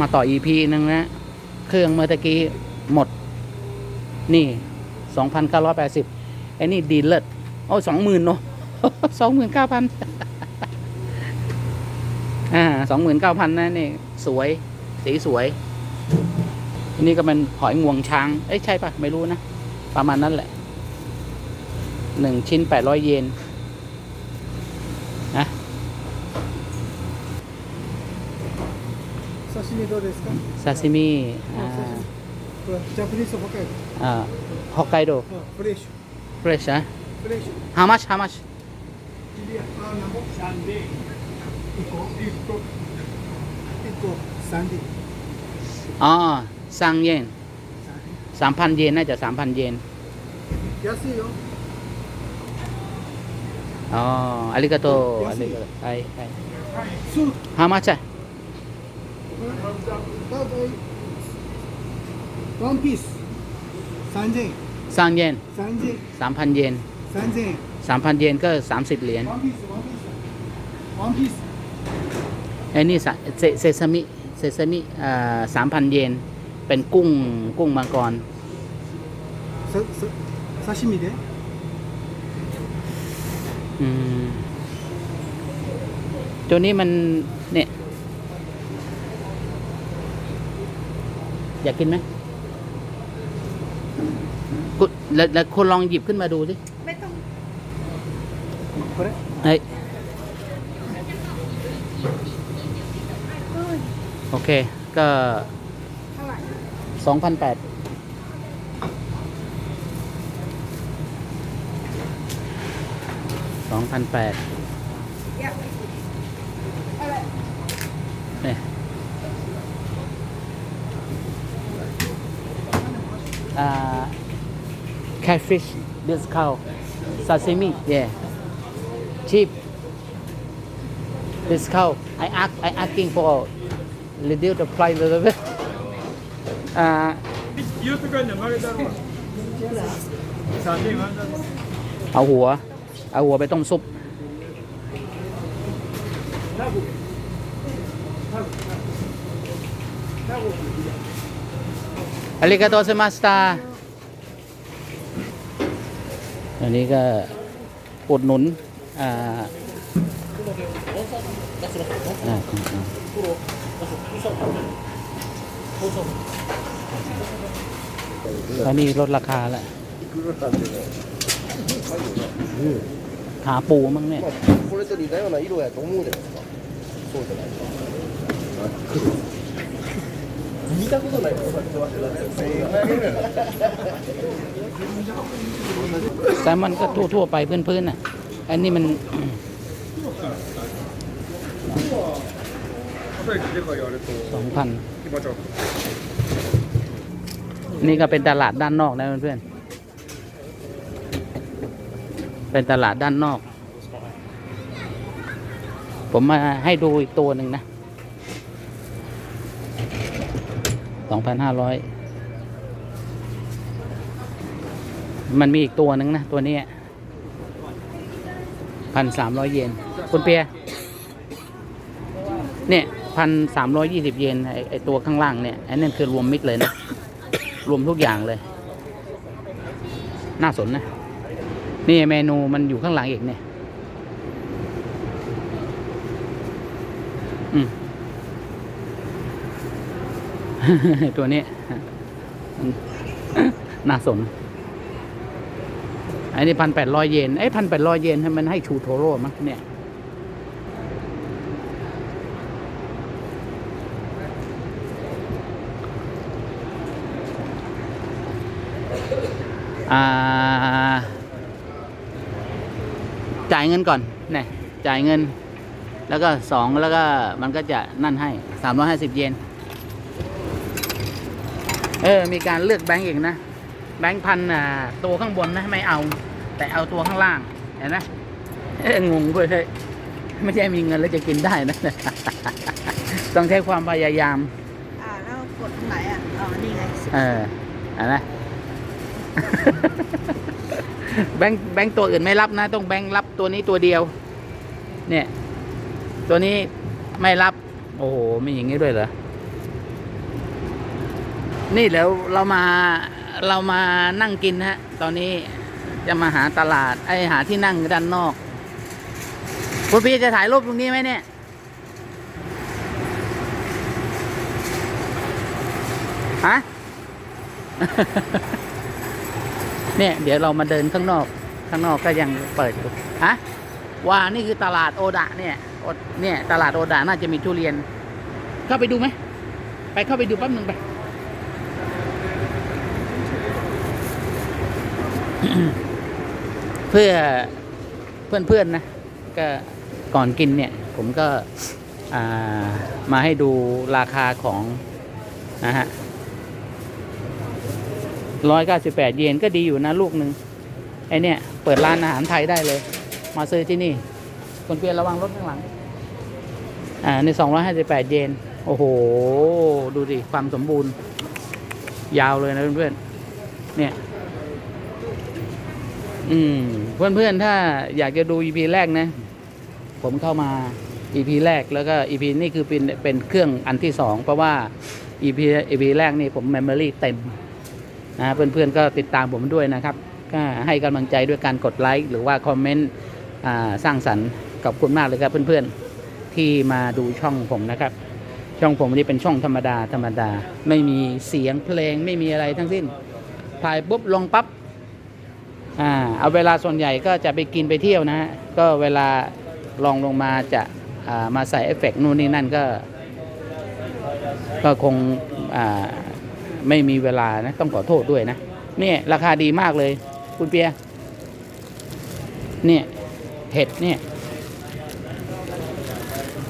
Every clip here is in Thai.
มาต่อ EP หนึ่งนะ เครื่องเมื่อตะกี้หมด นี่ 2,980ไอ้นี่ดีเลิศโอ้สองหมื่นเนาะสองหมื่นเก้าพันอ่าสองหมื่นเก้าพันนะนี่ สวย สีสวยนนี้ก็เป็นหอยงวงช้าง เอ้ยใช่ปะไม่รู้นะ ประมาณนั้นแหละหนึ่งชิ้นแปดร้อยเยน นะ ミどうですか刺身ジャパニーズ北海道あ北海道フレッシュフレッシュフレッシュ How much? How much? อ๋อซังเยนสามพันเยนน่าจะสามพันเยนอ๋ออาริกาโตอาริกาโตไอไอ How much? one piece สเยนสามเยนสามเยนสามพันเยนสามยนสามพันเยนก็สามสิบเหรียญ one piece one piece one ไอ้นี่เซซามิเซซามิสามพันเยน เป็นกุ้งกุ้งมังกรซาชิมิเดอืมตัวนี้มันเนี่ย อยากกินไหมกุแล้วแล้วคุณลองหยิบขึ้นมาดูสิไม่ต้องこれเฮ้ยเอ้ยโอเค ก็เท่าไหร่สองพันแปดสองพันแปดอยากอะไรเนี่ย catfish this cow sashimi yeah cheap this cow I ask I asking for reduce the price a little bit uh, เอาหัว เอาหัวไปต้มซุป That will อาริกาโตเซมาสตาอันนี้ก็อุดหนุน อ่าอ่าอ่าอันนี้ลดราคาแล้ว ขาปูมั้งเนี่ย これと似たような色やと思うじゃないですか。そうじゃないですか。 見たことないことされてましたよ。だって1000円あげるやろ แซลมอนก็ทั่วๆไปพื้นๆน่ะ อันนี้มัน 朝一でかいあれとสองพัน 今ちゃう นี่ก็เป็นตลาดด้านนอกนะเพื่อนๆ เป็นตลาดด้านนอก ผมมาให้ดูอีกตัวหนึ่งนะ สองพันห้าร้อยมันมีอีกตัวหนึ่งนะ ตัวนี้พันสามร้อยเยนคุณเปียเนี่ยพันสามร้อยยี่สิบเยนไอไอตัวข้างล่างเนี่ยไอ้นั่นคือรวมมิตรเลยนะ รวมทุกอย่างเลย น่าสนนะ นี่เมนูมันอยู่ข้างหลังอีกเนี่ย อืม ตัวนี้ น่าสนอันนี้พันแปดร้อยเยนไอ้พันแปดร้อยเยนมันให้ชูโทโร่มั้งเนี่ยจ่ายเงินก่อนเนี่ยจ่ายเงิน แล้วก็สองแล้วก็มันก็จะนั่นให้สามร้อยห้าสิบเยน เออ มีการเลือกแบงก์อีกนะ แบงก์พันอ่าตัวข้างบนนะไม่เอา แต่เอาตัวข้างล่าง เห็นไหมเอ้ยงงเว้ยเฮ้ยไม่ใช่มีเงินแล้วจะกินได้นะ ต้องใช้ความพยายาม อ่าแล้วกดตรงไหนอะอ๋อนี่ไงเออเห็นไหมแบงค์แบงค์ตัวอื่นไม่รับนะ ต้องแบงค์รับตัวนี้ตัวเดียว เนี่ย ตัวนี้ไม่รับ โอ้โหมีอย่างนี้ด้วยเหรอ นี่เดี๋ยวเรามาเรามานั่งกินฮะ ตอนนี้จะมาหาตลาด ไอหาที่นั่งด้านนอกคุณพี่จะถ่ายรูปตรงนี้ไหมเนี่ย ฮะ เนี่ย เดี๋ยวเรามาเดินข้างนอก ข้างนอกก็ยังเปิดอยู่ฮะว่านี่คือตลาดโอดะเนี่ยโอเนี่ย ตลาดโอดะน่าจะมีทุเรียน เข้าไปดูไหม ไปเข้าไปดูแป๊บหนึ่งไป เพื่อเพื่อนๆนะก็ก่อนกินเนี่ย ผมก็มาให้ดูราคาของนะฮะร้อยเก้าสิบแปดเยนก็ดีอยู่นะลูกหนึ่งไอเนี่ย เปิดร้านอาหารไทยได้เลย มาซื้อที่นี่ คนเปลี่ยนระวังรถข้างหลัง อ่าในสองร้อยห้าสิบแปดเยน โอ้โห ดูดิ ความสมบูรณ์ ยาวเลยนะเพื่อนๆเนี่ย อืมเพื่อนๆถ้าอยากจะดู EP แรกนะ ผมเข้ามา EP แรกแล้วก็ EP นี่คือเป็นเป็นเครื่องอันที่สองเพราะว่า EP EP แรกนี่ผม Memory เต็มนะเพื่อนๆก็ติดตามผมด้วยนะครับ ก็ให้กำลังใจด้วยการกดไลค์หรือว่าคอมเมนต์สร้างสรรค์ขอบคุณมากเลยครับเพื่อนๆที่มาดูช่องผมนะครับ ช่องผมนี่เป็นช่องธรรมดาธรรมดา ไม่มีเสียงเพลงไม่มีอะไรทั้งสิ้นถ่ายปุ๊บลงปั๊บ อ่าเอาเวลาส่วนใหญ่ก็จะไปกินไปเที่ยวนะฮะก็เวลาลองลงมาจะอ่ามาใส่เอฟเฟกต์นู่นนี่นั่นก็ ก็คงอ่าไม่มีเวลานะต้องขอโทษด้วยนะเนี่ยราคาดีมากเลย คุณเปียเนี่ยเห็ดเนี่ย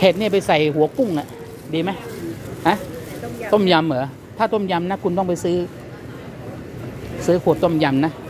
เห็ดเนี่ยไปใส่หัวกุ้งอะดีไหมฮะต้มยำต้มยำเหรอถ้าต้มยำนะ คุณต้องไปซื้อ ซื้อขวดต้มยำนะอ๋อแล้ว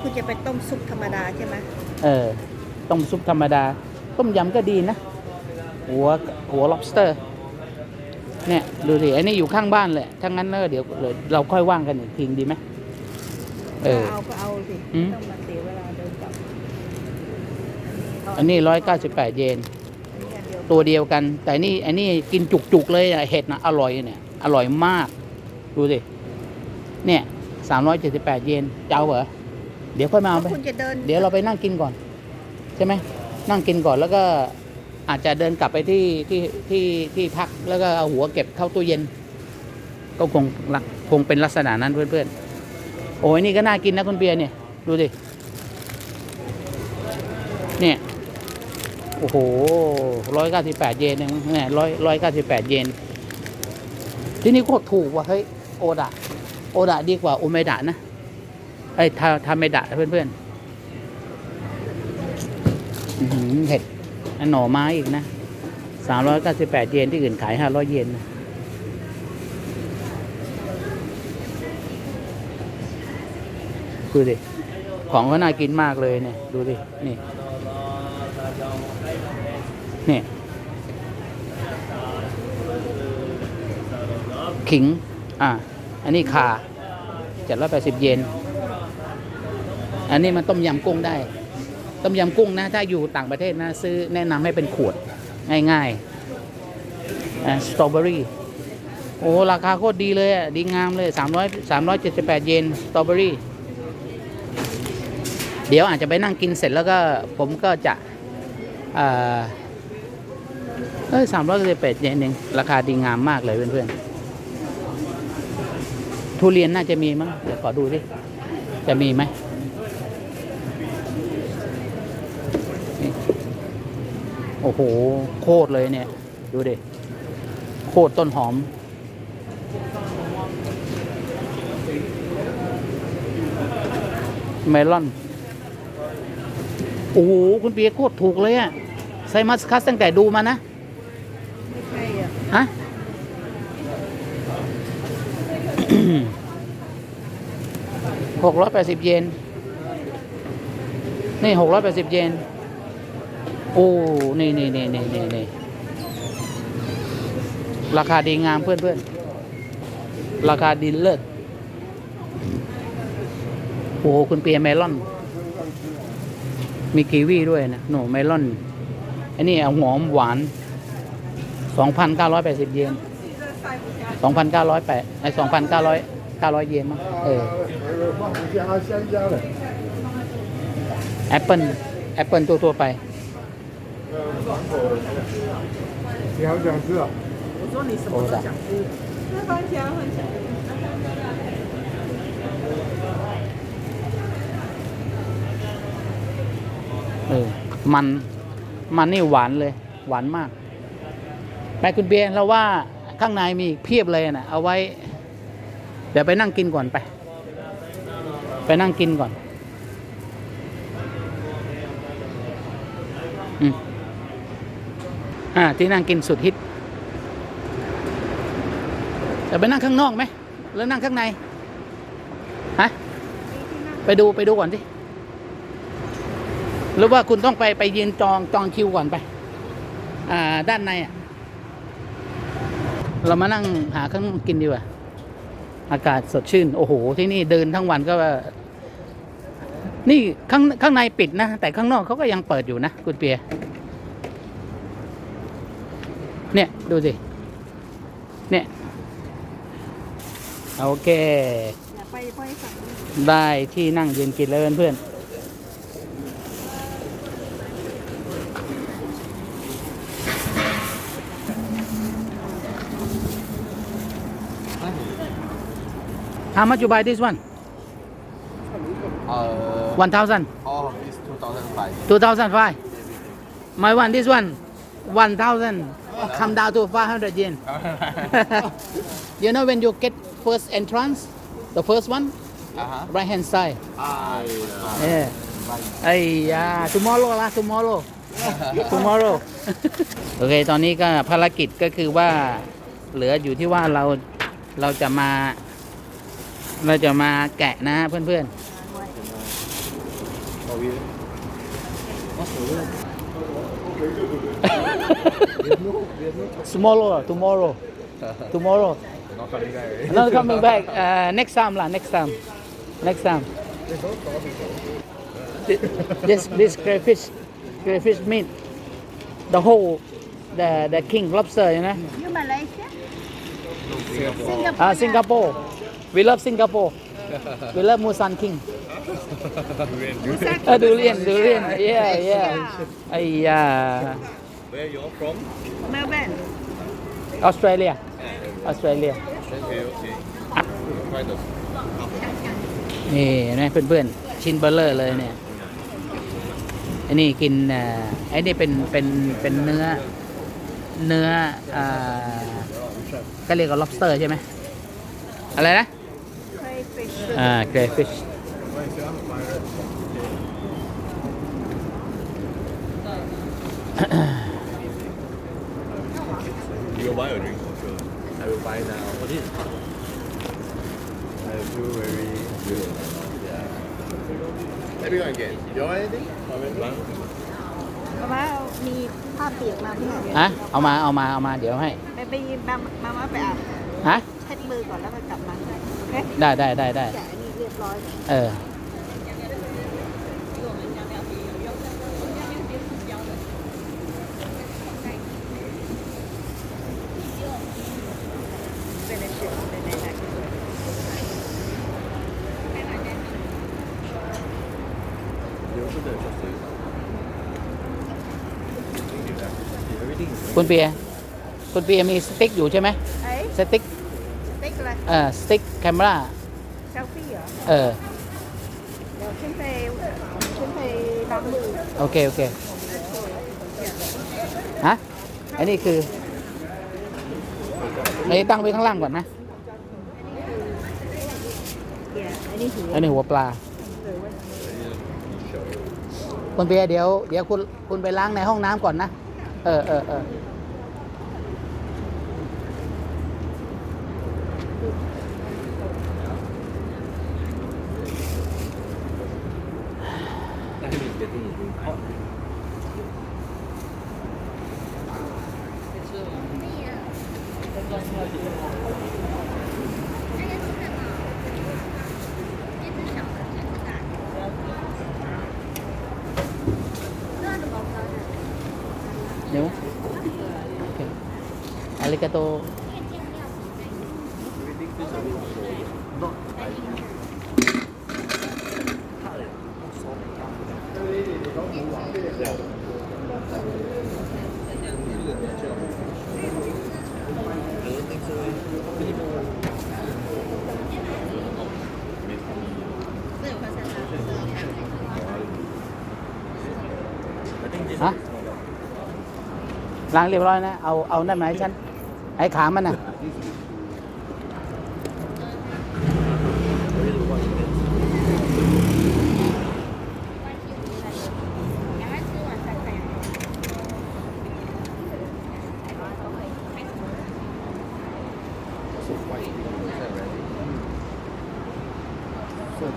คุณจะไปต้มซุปธรรมดาใช่ไหมเออ ต้มซุปธรรมดา ต้มยำก็ดีนะ หัวหัว lobster เนี่ยดูสิไอ้นี่อยู่ข้างบ้านเลยถ้างั้นเดี๋ยวเดี๋ยวเราค่อยว่างกันอีกทีดีไหมเออเอาก็เอาสิอืมต้องมาเสียเวลาเดินกลับอันนี้ร้อยเก้าสิบแปดเยนอันนี้อันเดียวตัวเดียวกัน แต่นี่อันนี้กินจุกๆเลยอะเห็ดนะอร่อยเนี่ยอร่อยมาก ดูสิเนี่ยสามร้อยเจ็ดสิบแปดเยนเจ้าเหรอ เดี๋ยวค่อยมาเอาไป คุณจะเดินเดี๋ยวเราไปนั่งกินก่อน ใช่ไหมนั่งกินก่อนแล้วก็อาจจะเดินกลับไปที่ที่ที่ที่พักแล้วก็เอาหัวเก็บเข้าตู้เย็น ก็คงลักคงเป็นลักษณะนั้นเพื่อนๆ โอ้ยนี่ก็น่ากินนะคุณเบียร์เนี่ยดูดิเนี่ยโอ้โหร้อยเก้าสิบแปดเยนเองเนี่ยร้อยร้อยเก้าสิบแปดเยนที่นี่โคตรถูกว่ะเฮ้ยโอดะโอดะดีกว่าโอเมดะนะ ไอ้ยทาทาเมดะเพื่อนๆอื้อหือเห็ดอันหน่อไม้อีกนะสามร้อยเก้าสิบแปดเยนที่อื่นขายห้าร้อยเยนนะดูดิ ของก็น่ากินมากเลยเนี่ย ดูดิ นี่ นี่ขิง อ่าอันนี้ขาเจ็ดร้อยแปดสิบเยน อันนี้มันต้มยำกุ้งได้ ต้มยำกุ้งนะ ถ้าอยู่ต่างประเทศนะ ซื้อแนะนำให้เป็นขวดง่ายๆสตรอเบอรี่โอ้ราคาโคตรดีเลยอะ ดีงามเลยสามร้อยสามร้อยเจ็ดสิบแปดเยนสตรอเบอรี่ เดี๋ยวอาจจะไปนั่งกินเสร็จแล้วก็ผมก็จะเอ้ยสามร้อยสิบแปดเยนเองราคาดีงามมากเลยเพื่อนๆ ทุเรียนน่าจะมีมั้ง เดี๋ยวขอดูดิ จะมีไหม โอ้โห โคตรเลยเนี่ย ดูดิ โคตรต้นหอม เมลอน โอ้โห คุณเปียโคตรถูกเลยอะไซมัสคัสตั้งแต่ดูมานะไม่ใช่อะฮะหกร้อยแปดสิบเยน นี่หกร้อยแปดสิบเยน โอ้นี่นี่นี่นี่นี่นราคาดีงามเพื่อนเพื่อนราคาดีเลิศโอ้คุณเปียเมลอน มีกีวีด้วยนะหนูเมลอน อันนี้เอาหอมหวาน 2,980 เยน 2,908ไอ้2,900 900 เยนมั้งเออแอปเปิลแอปเปิลตัวตัวไป 你好想吃啊？我说你什么都想吃。那番茄番茄。 เออ มัน มันนี่หวานเลย หวานมากไปคุณเบียร์เราว่าข้างในมีอีกเพียบเลยนะเอาไว้ เดี๋ยวไปนั่งกินก่อนไป ไปนั่งกินก่อน อืม อ่าที่นั่งกินสุดฮิตจะไปนั่งข้างนอกไหมหรือนั่งข้างในฮะไปดูไปดูก่อนสิหรือว่าคุณต้องไปไปยืนจองจองคิวก่อนไป อ่า ด้านในอะเรามานั่งหาข้างกินดีกว่าอากาศสดชื่น โอ้โห ที่นี่เดินทั้งวันก็ นี่ข้างข้างในปิดนะ แต่ข้างนอกเขาก็ยังเปิดอยู่นะ คุณเปีย เนี่ย ดูสิ เนี่ย โอเคอย่าไปไปสั่งได้ที่นั่งยืนกินแล้วเพื่อนๆ How much you buy this one? Uh, 1000 all of this 2005. 2005 My one this one 1000 come down to 500 yen You know when you get first entrance the first one Uh-huh. right hand side Ah, Yeah. ไอ้ยา tomorrow ละ tomorrow tomorrow โอเค ตอนนี้ก็ภารกิจก็คือว่าเหลืออยู่ที่ว่าเราเราจะมา เราจะมาแกะนะเพื่อนๆ tomorrow tomorrow. Tomorrow. Not coming back. Already. not coming back. Uh, next time lah next time. Next time. Thi- this this crayfish crayfish meat. The whole the the king lobster you know? You Malaysia? Singapore. uh, Singapore. We love Singapore we love Musan King uh, durian durian yeah yeah ไอ้ยา Where you all from? Melbourne. Australia Australia Okay, okay. Try the นี่เห็นไหมเพื่อนๆ ชิ้นเบลเลอร์เลยเนี่ยอันนี้กินเอ่อไอ้นี่เป็นเป็นเป็นเนื้อเนื้ออ่าก็เรียกว่า lobster ใช่ไหมอะไรนะ Crayfish. อ่า crayfish You will buy a drink for sure. I will buy now. What is I feel very good. Yeah. Everyone again. You want anything? One? มาม่ามีผ้าเปียกมาพี่หน่อย ฮะ เอามา เอามา เอามา เดี๋ยวให้ ไปไปมามามาไปอาบ ฮ ะเช็ดมือก่อนแล้วก็กลับมาโอเคได้ได้ได้ได้แกะอันนี้เรียบร้อยเออเป็นในชุดในในใน You also don't trust it. Everything is คุณเปียคุณเปียมีสติ๊กอยู่ใช่ไหมเอ้ยสติ๊ก สเต็กอะไรเออสติ๊กแคมราเซลฟี่เหรอ เออ เดี๋ยวขึ้นไปขึ้นไปล้างมือโอเค โอเค ฮะ อันนี้คือไอ้ตั้งไว้ข้างล่างก่อนนะเดี๋ยวอันนี้ถืออันนี้หัวปลา คุณเปียเดี๋ยวเดี๋ยวคุณคุณไปล้างในห้องน้ำก่อนนะ เออเออเออ That is getting hot. เดี๋ยวโอเคอาริกาโต This is a bit slow. Not like Yeah. I don't think so. I think this ฮะล้างเรียบร้อยนะ เอา เอานั่นมาให้ฉัน ไอ้ขามันน่ะ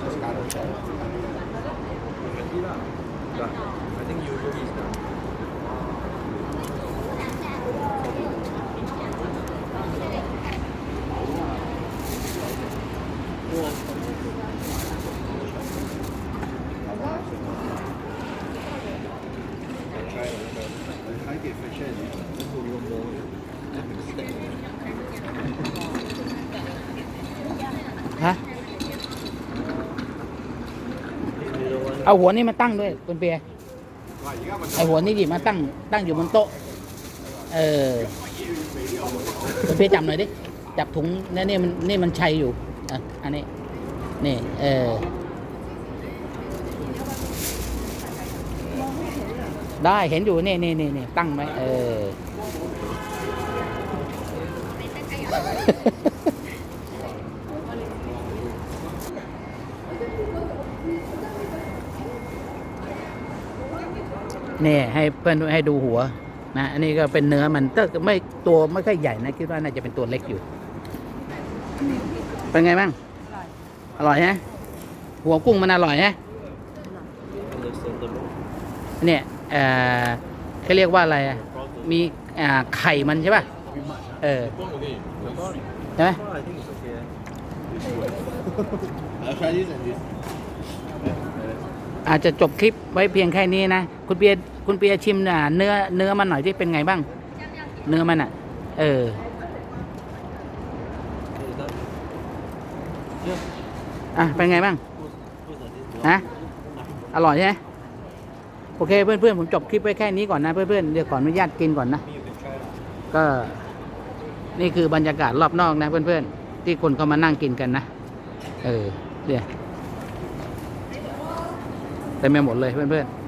just. I think usually it's done. เอาหัวนี่มาตั้งด้วยคุณเปียไอหัวนี่ดิมาตั้ง ตั้งอยู่บนโต๊ะ เออคุณเปียจับหน่อยดิ จับถุงนี่นี่มันนี่มันชัยอยู่อะอันนี้ นี่ เออ ได้เห็นอยู่นี่นี่นี่นี่ตั้งไหมเออ นี่ให้เพื่อนให้ดูหัวนะอันนี้ก็เป็นเนื้อมันก็ไม่ตัวไม่ค่อยใหญ่นะคิดว่าน่าจะเป็นตัวเล็กอยู่ เป็นไงบ้างอร่อยฮะหัวกุ้งมันอร่อยฮะเนี่ยเออเขาเรียกว่าอะไรอะมีอ่าไข่มันใช่ป่ะเออใช่ไหม I think it's okay. I'll try this and this. อาจจะจบคลิปไว้เพียงแค่นี้นะ คุณเปียคุณเปียชิมน่ะเนื้อเนื้อมันหน่อยที่เป็นไงบ้าง เนื้อมันอะ เอออะเป็นไงบ้าง Who's that? This ฮะอร่อยใช่ไหมโอเคเพื่อนๆผมจบคลิปไว้แค่นี้ก่อนนะเพื่อนๆเดี๋ยวขออนุญาตกินก่อนนะก็นี่คือบรรยากาศรอบนอกนะเพื่อนๆที่คนเขามานั่งกินกันนะเออเดี๋ยว เต็มไปหมดเลยเพื่อนๆ